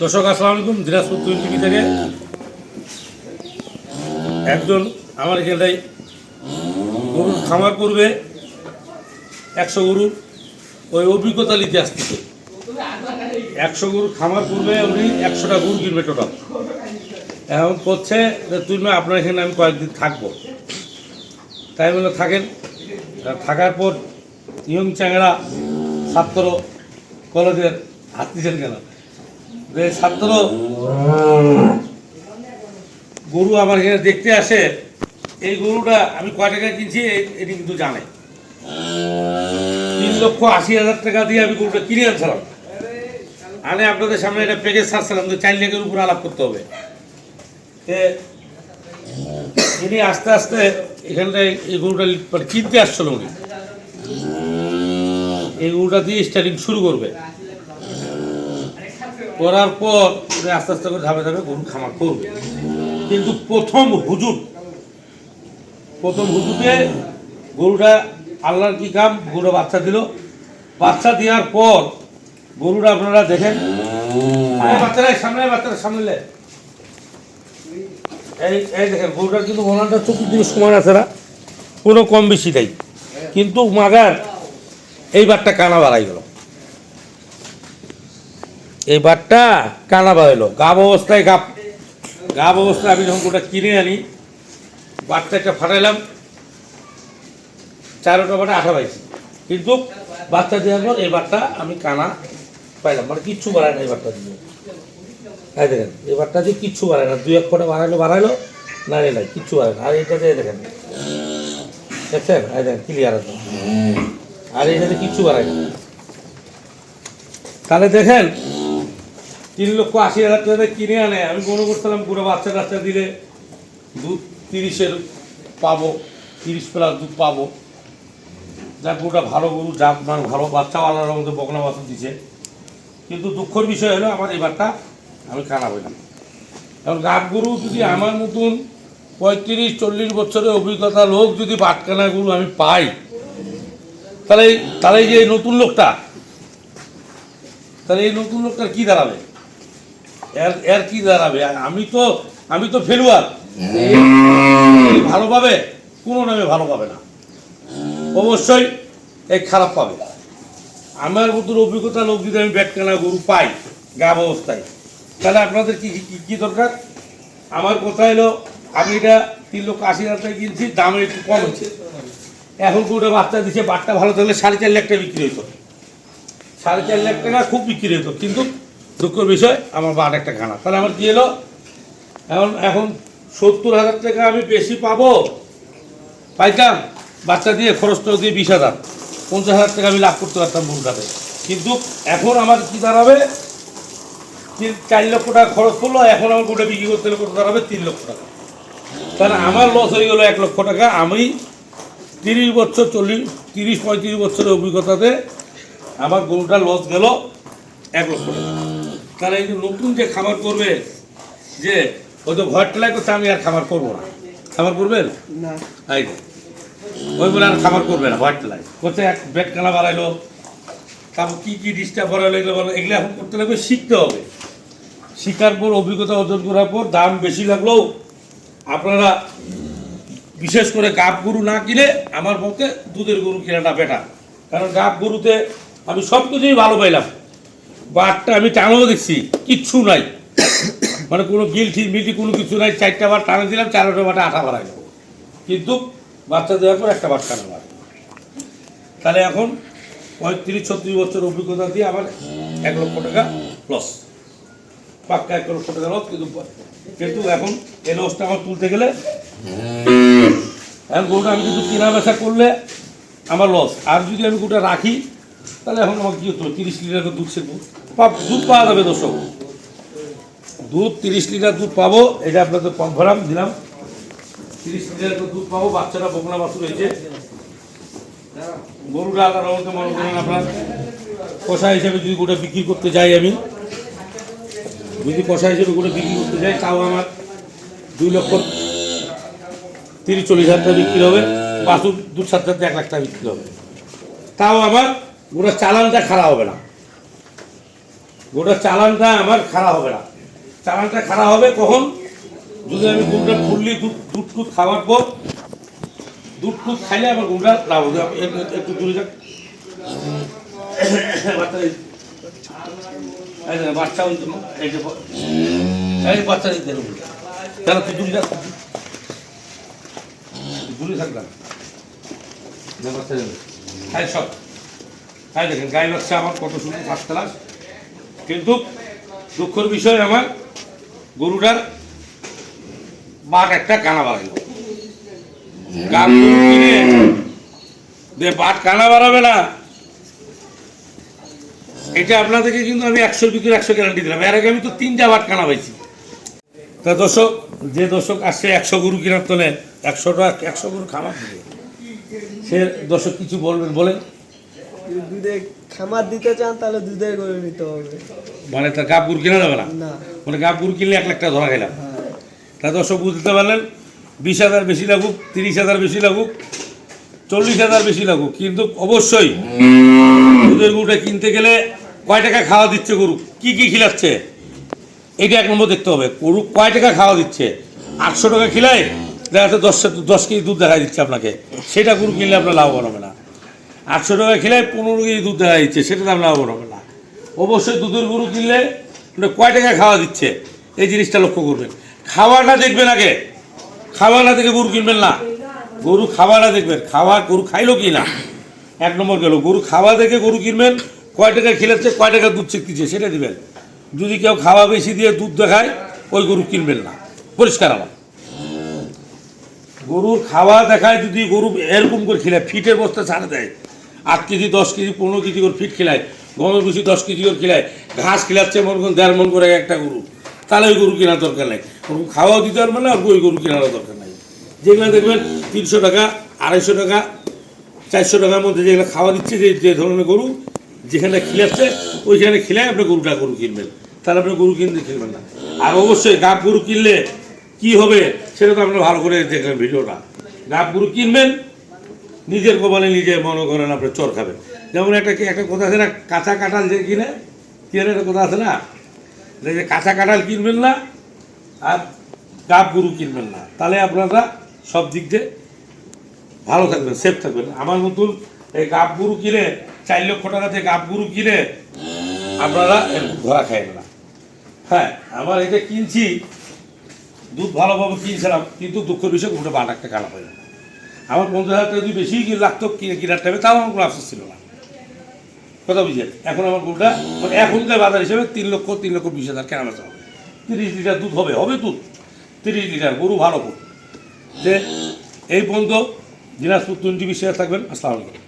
দর্শক, আসসালামু আলাইকুম। দিনাজপুর তুইন টিভি থেকে একজন আমার এখানটায় গরুর খামার করবে, একশো গরুর ওই অভিজ্ঞতা নিতে আসতেছে। একশো গরুর খামার করবে, উনি একশোটা গরু কিনবে টোটাল এখন করছে যে তুই না আপনার এখানে আমি কয়েকদিন থাকব। তাই বলে থাকেন। থাকার পর ইয়ং চ্যাংরা ছাত্র কলেজের হাত দিচ্ছেন কেন? যে ছাত্র গরু আমার এখানে দেখতে আসে, এই গরুটা আমি কয় টাকা কিনছি এটি কিন্তু জানে। তিন লক্ষ আশি হাজার টাকা দিয়ে আমি গরুটা কিনে আনছিলাম আনে আপনাদের সামনে একটা প্যাকেজ ছাড়ছিলাম যে চার লাখের উপর আলাপ করতে হবে। তে ইনি আস্তে আস্তে এখানটায় এই গরুটা মানে কিনতে আসছিল উনি। এই গরুটা দিয়ে স্টার্টিং শুরু করবে। করার পর উনি আস্তে আস্তে করে ধাপে ধাপে গরু খামার করবে। কিন্তু প্রথম হুজুর, প্রথম হুজুরে গরুটা আল্লাহর কি কাম? গরুটা বাচ্চা দিল। বাচ্চা দেওয়ার পর গরুটা আপনারা দেখেন। বাচ্চারা সামনে বাচ্চারা সামনে। এই গরুটার কিন্তু ওনারটা চতুর্দিকে সমান আছে না। কোনো কম বেশি নেই। কিন্তু মাগার, এই বারটা কানা বাড়াই গেল। এই বারটা কানা বাড়াইলো। গাব অবস্থায় গাব। গাব অবস্থায় আমি যখন গোটা কিনে আনি একটা ফাটাইলাম। চারোটা বাটা আঠা পাইছি। কিন্তু বাচ্চা দেওয়ার পর এই বারটা আমি কানা পাইলাম। মানে কিচ্ছু বাড়ায় না এই বারটা দিয়ে। এই দেখেন এই বারটা দিয়ে কিচ্ছু বাড়ায় না, দুই এক ফোঁটা বাড়াইলো বাড়াইলো, না রে নাই কিচ্ছু বাড়ায় না। আর এইটা দিয়ে দেখেন, দেখছেন? এই দেখেন ক্লিয়ার আছে। আর এইটাতে কিচ্ছু বাড়ায় না। তাহলে দেখেন, তিন লক্ষ আশি হাজার টাকা কিনে আনে। আমি মনে করছিলাম পুরো বাচ্চা টাচ্চা দিলে দুধ তিরিশের পাবো, তিরিশ প্লাস দুধ পাবো। যা গরুটা ভালো গরু, যাক মানে ভালো বাচ্চা আলাদার মধ্যে বকনা বাচ্চা দিছে। কিন্তু দুঃখের বিষয় হলো, আমার এবারটা আমি কানা পেলাম এখন গাব গরু যদি আমার মতন পঁয়ত্রিশ, চল্লিশ বছরের অভিজ্ঞতা লোক যদি বাটকানা গরু আমি পাই, তাহলে তাহলে যে নতুন লোকটা, তাহলে এই নতুন লোকটার কি দাঁড়াবে? এর এর কি দাঁড়াবে? আমি তো আমি তো ফেলুয়ার। ভালো পাবে কোনো নামে ভালো পাবে না। অবশ্যই এই খারাপ পাবে। আমার মতন অভিজ্ঞতা লোক যদি আমি ব্যাটকানা গরু পাই, গাব অবস্থায় তাহলে আপনাদের কি কি- কি দরকার? আমার কথা হলো, আমি এটা তিন লক্ষ আশি হাজার টাকা কিনছি, দাম একটু কম হচ্ছে। এখন গরুটা বাচ্চা দিচ্ছে বাচ্চা ভালো থাকলে সাড়ে চার লাখ টাকা বিক্রি হতো সাড়ে চার লাখ টাকা খুব বিক্রি হতো কিন্তু দুঃখের বিষয়, আমার বাট একটা খানা। তাহলে আমার কি এলো এখন এখন সত্তর হাজার টাকা আমি বেশি পাবো। পাইতাম, বাচ্চা দিয়ে খরচ টরচ দিয়ে বিশ হাজার। পঞ্চাশ হাজার টাকা আমি লাভ করতে পারতাম গরুটাতে কিন্তু এখন আমার কি দাঁড়াবে তিন চার লক্ষ টাকা খরচ করল এখন আমার গোটা বিক্রি করতে কত দাঁড়াবে? তিন লক্ষ টাকা। তাহলে আমার লস হয়ে গেলো এক লক্ষ টাকা। আমি তিরিশ বছর চল্লিশ তিরিশ পঁয়ত্রিশ বছরের অভিজ্ঞতাতে আমার গরুটা লস গেল এক লক্ষ টাকা। তাহলে এই যে নতুন যে খামার করবে যে ওই তো ঘর টেলাই করছে আমি আর খামার করব না। খামার করবেন? না। ওই বলে আর খামার করবে না ঘর টেলাই করছে এক বেড কানা বাড়াইলো। তারপর কী কী ডিস্টার্ব বাড়াইলো এগুলো এগুলো এখন করতে লাগবে শিখতে হবে। শিকার পর অভিজ্ঞতা অর্জন করার পর দাম বেশি লাগলেও আপনারা বিশেষ করে গাব গরু না কিনে আমার পক্ষে দুধের গরু কেনাটা বেটার কারণ গাব গরুতে আমি সব কিছুই ভালো পাইলাম। বাটটা আমি টানাও দেখছি, কিচ্ছু নাই। মানে কোনো গিলটি মিলটি কোনো কিছু নাই। চারটা বার টানা দিলাম, চারটা বাটা আঠা বাড়াই কিন্তু বাচ্চা দেওয়ার পর একটা বার টানা তাহলে এখন পঁয়ত্রিশ, ছত্রিশ বছর অভিজ্ঞতা দিয়ে আমার এক লক্ষ টাকা লস পাক্কা এক লক্ষ টাকা লস কিন্তু কিন্তু এখন এই লসটা আমার তুলতে গেলে এখন গরুটা আমি কিন্তু কেনা বেচা করলে আমার লস আর যদি আমি গোটা রাখি তাহলে এখন আমার কি হতো? তিরিশ লিটার করে দুধ পাব দুধ পাওয়া যাবে দর্শক। দুধ তিরিশ লিটার দুধ পাবো এটা আপনাদের কনফার্ম দিলাম। তিরিশ লিটার করে দুধ পাবো বাচ্চারা বকনা বাছুর হয়েছে। গরুটা আলাদা মনে করেন আপনার। কষা হিসেবে যদি গোটা বিক্রি করতে যাই আমি। যদি কষা হিসেবে গোটা বিক্রি করতে যাই তাও আমার দুই লক্ষ তিরিশ চল্লিশ হাজার টাকা বিক্রি হবে বাছুর দু সাত সাথে এক লাখ টাকা বিক্রি হবে। তাও আমার গোটা চালানটা খারাপ হবে না। গোটা চালানটা আমার খারাপ হবে না। চালানটা খারাপ হবে কখন? যদি আমি গরুটা ফুললি দুধ দুধ টুধ খাওয়ার পর, দুধ টুধ খাইলে আমার গরুটা লাভ হবে। একটু- দূরে যান বাচ্চা এই- যে বাচ্চা এই দিতে তাহলে তুই দূরে যা দূরে থাকলাম বাচ্চা হ্যাঁ সব। দেখেন গাই বাচ্চা আমার কত সুন্দর ফার্স্ট ক্লাস কিন্তু দুঃখের বিষয় আমার গরুটার বাঘ একটা কানা বাড়াইল যে বাঘ কানা বাড়াবে না। এটা আপনাদেরকে কিন্তু আমি একশোর ভিতরে একশো গ্যারান্টি দিলাম। এর আগে আমি তো তিনটা বাট কানা পাইছি। তা দর্শক যে দর্শক আসছে একশো গরু কেনার তোলে একশো টাকা একশো গরু খামার দিবে। সে দর্শক কিছু বলবেন বলে দুধে খামার দিতে চান তাহলে দুধের করে নিতে হবে। মানে তার গাব গরু কেনা যাবে না? মানে গাব গরু কিনলে এক লাখ টাকা ধরা গেলাম হ্যাঁ। তা দর্শক বুঝতে পারলেন বিশ হাজার বেশি লাগুক তিরিশ হাজার বেশি লাগুক চল্লিশ হাজার বেশি লাগুক কিন্তু অবশ্যই দুধের গরুটা কিনতে গেলে কয় টাকা খাওয়া দিচ্ছে গরু? কি কি খিলাচ্ছে? এটা এক নম্বর দেখতে হবে। গরু কয় টাকা খাওয়া দিচ্ছে? আটশো টাকা খিলায়? দেখা যাচ্ছে দশ দশ কেজি দুধ দেখা দিচ্ছে আপনাকে। সেটা গরু কিনলে আপনার লাভবান হবে না। আটশো টাকা খিলায় পনেরো কেজি দুধ দেখা দিচ্ছে, সেটা দাম লাভবান হবে না। অবশ্যই দুধের গরু কিনলে ওটা কয় টাকা খাওয়া দিচ্ছে? এই জিনিসটা লক্ষ্য করবেন। খাওয়াটা দেখবেন আগে। খাওয়াটা দেখে গরু কিনবেন না। গরু খাওয়াটা দেখবেন। খাওয়া গরু খাইলো কি না? এক নম্বর গেল। গরু খাওয়া দেখে গরু কিনবেন কয় টাকা খেলাচ্ছে কয় টাকা দুধ চেকতিছে, সেটা দিবেন। যদি কেউ খাওয়া বেশি দিয়ে দুধ দেখায়, ওই গরু কিনবেন না। পরিষ্কার আমার। গরুর খাওয়া দেখায় যদি গরু এরকম করে খেলে, ফিটের বস্তা ছাড়ে দেয়। আট কেজি, দশ কেজি, পনেরো কেজি করে ফিট খেলায়, গমের ভুষি দশ কেজি করে খেলায়, ঘাস খেলাচ্ছে মনে করুন দেড় মন করে একটা গরু, তাহলে ওই গরু কেনার দরকার নেই। গরু খাওয়াও দিতে পারবে না ওই গরু কেনার দরকার নাই। যেগুলো দেখবেন, তিনশো টাকা, আড়াইশো টাকা, চারশো টাকার মধ্যে যেগুলো খাওয়া দিচ্ছে, যে যে ধরনের গরু যেখানে খিলাচ্ছে, ওইখানে খিলায় আপনি গরুটা গরু কিনবেন। তাহলে আপনি গরু কিনতে কিনবেন না। আর অবশ্যই গাব গরু কিনলে কি হবে, সেটা তো আপনি ভালো করে দেখলেন ভিডিওটা। গাব গরু কিনবেন, নিজের কপালে নিজে মনে করেন আপনি চর খাবেন। যেমন একটা একটা কথা আছে না, কাঁচা কাঁঠাল যে কিনে, কি যেন একটা কথা আছে না? যে কাঁচা কাঁঠাল কিনবেন না, আর গাব গরু কিনবেন না। তাহলে আপনারা সব দিক দিয়ে ভালো থাকবেন সেফ থাকবেন। আমার মতন এই গাপ গরু কিনে চার লক্ষ টাকাতে গাব গরু কিনে আপনারা ধরা খাইবেন না। হ্যাঁ আমার এটা কিনছি, দুধ ভালোভাবে কিনছিলাম, কিন্তু দুঃখের বিষয় গরুটা বাট একটা কানা হয়ে গেল। আমার পঞ্চাশ হাজার টাকা যদি বেশি লাগতো কিনে কেনার টাইমে, তাও আমার কোনো আফসোস ছিল না। কথা বুঝলেন? এখন আমার গরুটা মানে এখনকার বাজার হিসেবে তিন লক্ষ তিন লক্ষ বিশ হাজার কেনা বেচা হবে। তিরিশ লিটার দুধ হবে হবে দুধ। তিরিশ লিটার গরু ভালো গরু। যে এই পর্যন্ত দিনাজপুর টোয়েন্টি বিশ থাকবেন। আসসালামু আলাইকুম।